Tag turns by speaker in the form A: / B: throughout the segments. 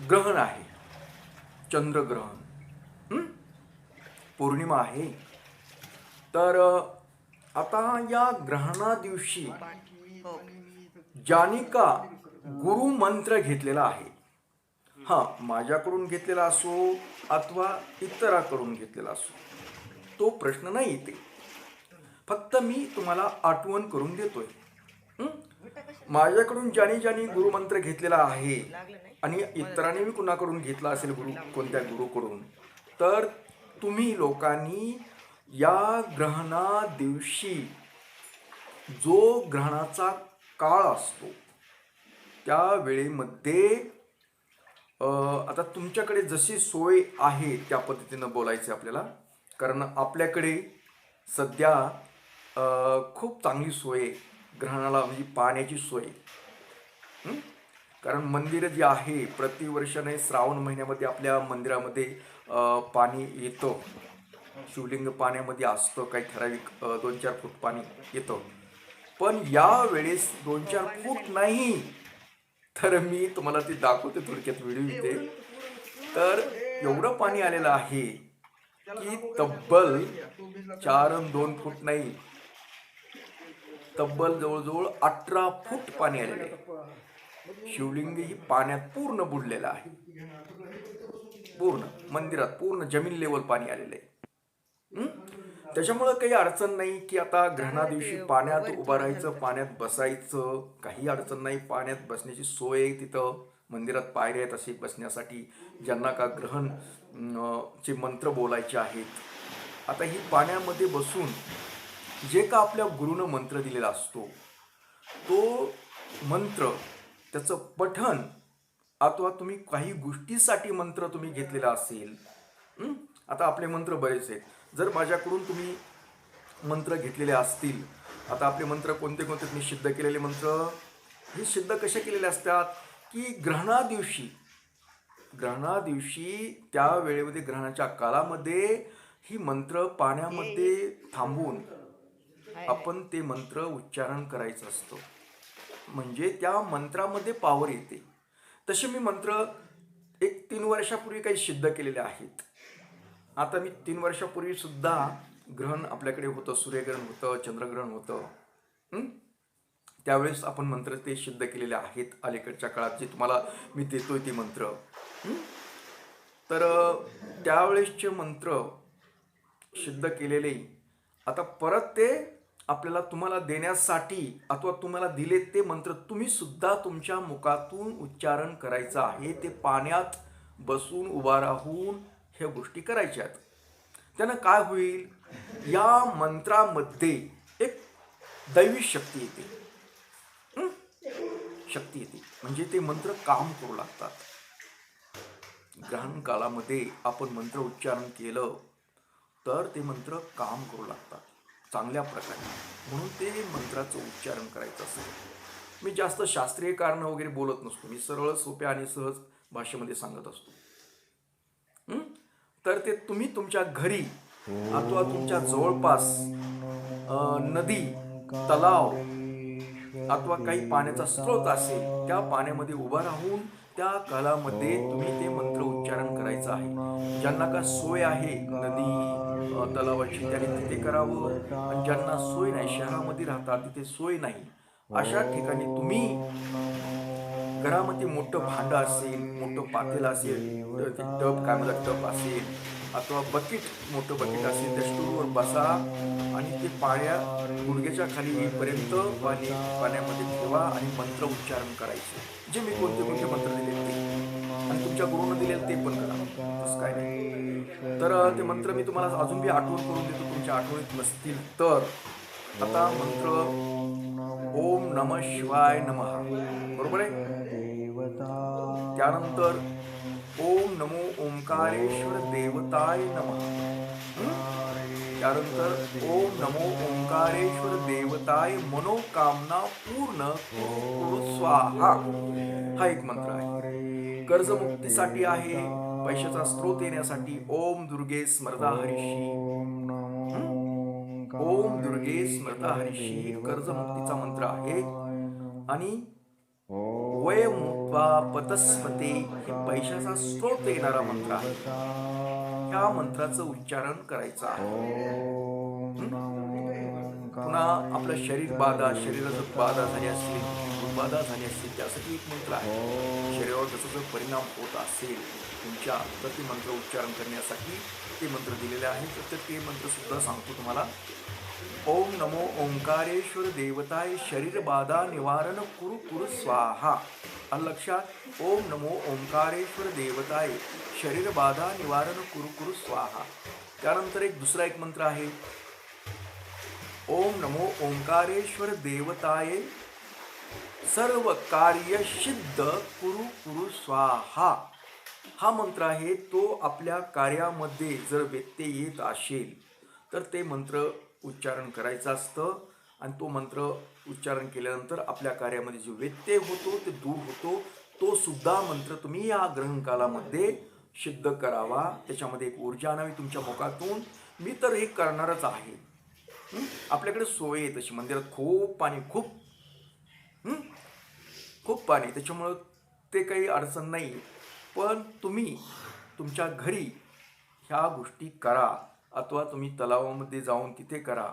A: ग्रहण आहे. चंद्रग्रहण पौर्णिमा आहे. तर आता या ग्रहणा दिवशी जानिका गुरु मंत्र घेतलेला आहे. हा माझ्याकडून घेतलेला असो अथवा इतराकडून घेतलेला असो. तो प्रश्न नाही येते फक्त मी तुम्हाला आठवण करून देतोय. माझ्याकडून ज्याने ज्याने गुरुमंत्र घेतलेला आहे आणि इतरांनी मी कुणाकडून घेतला असेल गुरु कोणत्या गुरुकडून? तर तुम्ही लोकांनी या ग्रहणा दिवशी जो ग्रहणाचा काळ असतो त्या वेळेमध्ये आता तुमच्याकडे जशी सोय आहे त्या पद्धतीनं बोलायचं आपल्याला कारण आपल्याकडे सध्या अ, खूप चांगली सोय ग्रहणाला म्हणजे पाण्याची सोय. कारण मंदिरं जे आहे प्रतिवर्षाने श्रावण महिन्यामध्ये आपल्या मंदिरामध्ये पाणी येतं. शिवलिंग पाण्यामध्ये असतं काही ठराविक दोन चार फूट पाणी येतं. पण या वेळेस दोन चार फूट नाही. तर मी तुम्हाला ते दाखवते थोडक्यात व्हिडिओ येते तर एवढं पाणी आलेलं आहे की तब्बल चार दोन फूट नाही. तब्बल जवळजवळ अठरा फूट पाणी आलेलं आहे. शिवलिंग ही पाण्यात पूर्ण बुडलेलं आहे. पूर्ण मंदिरात पूर्ण जमीन लेवल पाणी आलेलं आहे. त्याच्यामुळं काही अडचण नाही की आता ग्रहणा दिवशी पाण्यात उभं राहायचं पाण्यात बसायचं काही अडचण नाही. पाण्यात बसण्याची सोय आहे तिथं. मंदिरात पायऱ्या आहेत असे बसण्यासाठी ज्यांना का ग्रहण चे मंत्र बोलायचे आहेत. आता ही पाण्यामध्ये बसून जे का आपल्या गुरुनं मंत्र दिलेला असतो तो मंत्र त्याचं पठण अथवा तुम्ही काही गोष्टीसाठी मंत्र तुम्ही घेतलेला असेल? आता आपले मंत्र बरेच आहेत. जर माझ्याकडून तुम्ही मंत्र घेतलेले असतील आता आपले मंत्र कोणते कोणते? तुम्ही सिद्ध केलेले मंत्र हे सिद्ध कसे केलेले असतात? की ग्रहणा दिवशी ग्रहणा दिवशी त्या वेळेमध्ये ग्रहणाच्या कालामध्ये ही मंत्र पाण्यामध्ये थांबून आपण ते मंत्र उच्चारण करायचं असतो. म्हणजे त्या मंत्रामध्ये पावर येते. तसे मी मंत्र एक तीन वर्षापूर्वी काही सिद्ध केलेले आहेत. आता मी तीन वर्षापूर्वी सुद्धा ग्रहण आपल्याकडे होतं सूर्यग्रहण होतं चंद्रग्रहण होतं. त्यावेळेस आपण मंत्र ते सिद्ध केलेले आहेत अलीकडच्या काळात जे तुम्हाला मी देतोय ते मंत्र. तर त्यावेळेसचे मंत्र सिद्ध केलेले आता परत ते आपल्याला तुम्हाला देण्यासाठी अथवा तुम्हाला दिले ते मंत्र तुम्ही सुद्धा तुमच्या मुखातून उच्चारण करायचं आहे. ते पाण्यात बसून उभा राहून ह्या गोष्टी करायच्या आहेत. त्यानं काय होईल? या मंत्रामध्ये एक दैवी शक्ती येते. शक्ती येते. म्हणजे ते मंत्र काम करू लागतात. ग्रहण कालामध्ये आपण मंत्र उच्चारण केलं तर ते मंत्र काम करू लागतात. चांगल्या प्रकारे. म्हणून ते मंत्राचं उच्चारण करायचं असतं. मी जास्त शास्त्रीय कारण वगैरे बोलत नसतो. मी सरळ सोप्या आणि सहज भाषेमध्ये सांगत असतो. तर ते तुम्ही तुमच्या घरी अथवा तुमच्या जवळपास नदी तलाव अथवा काही पाण्याचा स्रोत असेल त्या पाण्यामध्ये उभा राहून त्या कालामध्ये तुम्ही ते मंत्र उच्चारण करायचं आहे. ज्यांना का सोय आहे नदी तलावाची त्यांनी तिथे करावं. आणि ज्यांना सोय नाही शहरामध्ये राहतात तिथे सोय नाही. अशा ठिकाणी तुम्ही घरामध्ये मोठं भांडं असेल मोठं पातेल असेल टप टब काय म्हणतात टब असेल अथवा बकेट मोठं बकेट असेल त्या स्टूलवर बसा आणि ते पाण्या गुडघ्याच्या खाली येईपर्यंत पाणी पाण्यामध्ये ठेवा आणि मंत्र उच्चारण करायचे. जे मी कोणते कोणते मंत्र दिले ते. आणि तुमच्या गुरुनं दिलेलं ते पण करा. तसं काय नाही. तर ते मंत्र मी तुम्हाला अजून बी आठवण करून देतो. तुमच्या आठवणीत नसतील तर. आता मंत्र ओम नम शिवाय नमः. बरोबर आहे? त्यानंतर ओम नमो ओंकारेश्वर देवताय नमः. त्यानंतर ओम नमो ओंकारेश्वर देवताय मनोकामना पूर्ण स्वाहा. हा एक मंत्र आहे. कर्जमुक्तीसाठी आहे. पैशाचा स्रोत येण्यासाठी ओम दुर्गे स्मरदा हरिषी ओम दुर्गे स्मरदा हरिषी कर्जमुक्तीचा मंत्र आहे. आणि वयमुत्वा पतस्मते ही पैशाचा स्रोत येणारा मंत्र आहे. ह्या मंत्राचं उच्चारण करायचं आहे. पुन्हा आपलं शरीर बाधा शरीराचं बाधा झाली असतील बाधा झाली असतील त्यासाठी एक मंत्र आहे. शरीरावर त्याचा जर परिणाम होत असेल तुमच्या तर ते मंत्र उच्चारण करण्यासाठी ते मंत्र दिलेले आहेत तर ते मंत्र सुद्धा सांगतो तुम्हाला. ओम नमो ओंकारेश्वर देवताय शरीर बाधा निवारण कुरु कुरु स्वाहा. लक्षात ओम नमो ओंकारेश्वर देवताय शरीर बाधा निवारण कुरु कुरु स्वाहा. त्यानंतर एक दुसरा एक मंत्र आहे. ओम नमो ओंकारेश्वर देवताय सर्व कार्य सिद्ध कुरु कुरु स्वाहा. हा मंत्र आहे तो आपल्या कार्यामध्ये जर व्यत्यय येत असेल तर ते मंत्र उच्चारण करायचं असतं. आणि तो मंत्र उच्चारण केल्यानंतर आपल्या कार्यामध्ये जो व्यत्यय होतो ते दूर होतो. तो सुद्धा मंत्र तुम्ही या ग्रहणकालामध्ये सिद्ध करावा. त्याच्यामध्ये एक ऊर्जा आणावी तुमच्या मुखातून. मी तर हे करणारच आहे. आपल्याकडे सोय आहे तशी. मंदिरात खूप पाणी खूप खूप पाणी. त्याच्यामुळं ते काही अडचण नाही. पण तुम्ही तुमच्या घरी ह्या गोष्टी करा अथवा तुम्ही तलावामध्ये जाऊन तिथे करा.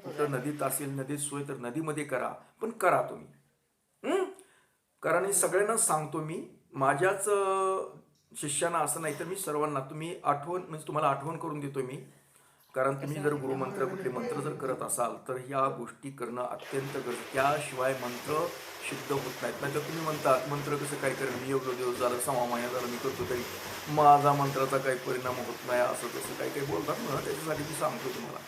A: कुठं नदीत असेल नदीत सोय तर नदीमध्ये करा पण करा तुम्ही? कारण हे सगळ्यांना सांगतो मी माझ्याच शिष्यांना असं नाही तर मी सर्वांना तुम्ही आठवण म्हणजे तुम्हाला आठवण करून देतो मी. कारण तुम्ही जर गुरुमंत्र कुठले मंत्र जर करत असाल तर ह्या गोष्टी करणं अत्यंत गरज त्याशिवाय मंत्र सिद्ध होत नाहीत. नाही तर तुम्ही म्हणतात मंत्र कसं काय करेल मी एवढं दिवस झालं सहा महिना झालं मी करतो तरी माझा मंत्राचा काही परिणाम होत नाही असं तसं काही काही बोलतात ना त्याच्यासाठी मी सांगतो तुम्हाला.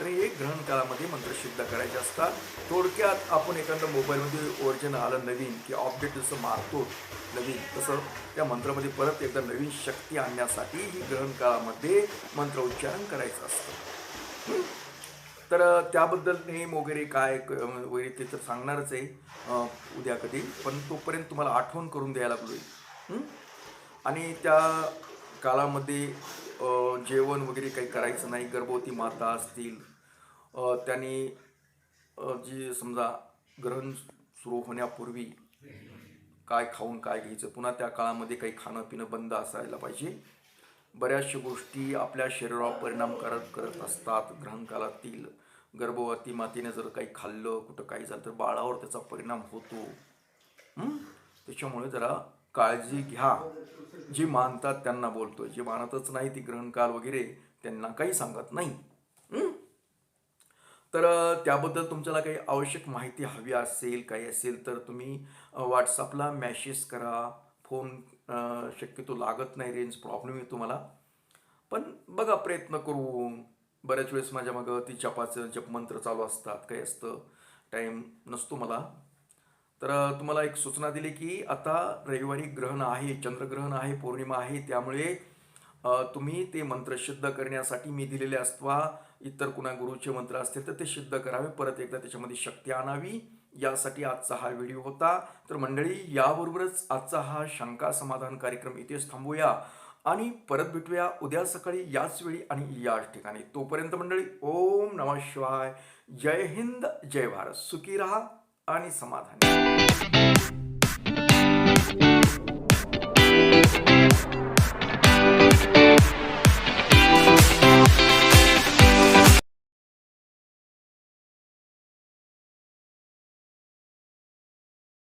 A: तर हे ग्रहण काळामध्ये मंत्र सिद्ध करायचे असतात. थोडक्यात आपण एखादं मोबाईलमध्ये ओरिजिन आलं नवीन की अपडेट जसं मारतो नवीन तसं त्या मंत्रामध्ये परत एकदा नवीन शक्ती आणण्यासाठी ही ग्रहण काळामध्ये मंत्र उच्चारण करायचं असतं. तर त्याबद्दल नेम वगैरे काय वगैरे ते तर सांगणारच आहे उद्या कधी पण तोपर्यंत तुम्हाला आठवण करून द्यायला लागलोय. आणि त्या काळामध्ये जेवण वगैरे काही करायचं नाही गर्भवती माता असतील त्यांनी जी समजा ग्रहण सुरू होण्यापूर्वी काय खाऊन काय घ्यायचं पुन्हा त्या काळामध्ये काही खाणं पिणं बंद असायला पाहिजे. बऱ्याचशा गोष्टी आपल्या शरीरावर परिणाम करत करत असतात. ग्रहण काळातील गर्भवती मातेने जर काही खाल्लं कुठं काही झालं तर बाळावर त्याचा परिणाम होतो. त्याच्यामुळे जरा काळजी घ्या. जी मानतात त्यांना बोलतोय. जे मानतच नाही ती ग्रहणकाल वगैरे त्यांना काही सांगत नाही. तर त्याबद्दल तुमच्याला काही आवश्यक माहिती हवी असेल काही असेल तर तुम्ही व्हॉट्सअपला मॅसेज करा. फोन शक्यतो लागत नाही रेंज प्रॉब्लेम येतो मला पण बघा प्रयत्न करून. बऱ्याच वेळेस माझ्या मागं ती जपाचं जपमंत्र चालू असतात काही असतं. टाईम नसतो मला. तर तुम्हाला एक सूचना दिली की आता रविवारी ग्रहण आहे चंद्रग्रहण आहे पौर्णिमा आहे त्यामुळे तुम्ही ते मंत्र सिद्ध करण्यासाठी मी दिलेले असता इतर कुणा गुरुचे मंत्र असतील तर ते सिद्ध करावे. परत एकदा त्याच्यामध्ये शक्ती आणावी. यासाठी आजचा हा व्हिडिओ होता. तर मंडळी याबरोबरच आजचा हा शंका समाधान कार्यक्रम इथेच थांबूया. आणि परत भेटूया उद्या सकाळी याच वेळी आणि याच ठिकाणी. तोपर्यंत मंडळी ओम नमः शिवाय. जय हिंद जय भारत. सुखी रहा आणि समाधानी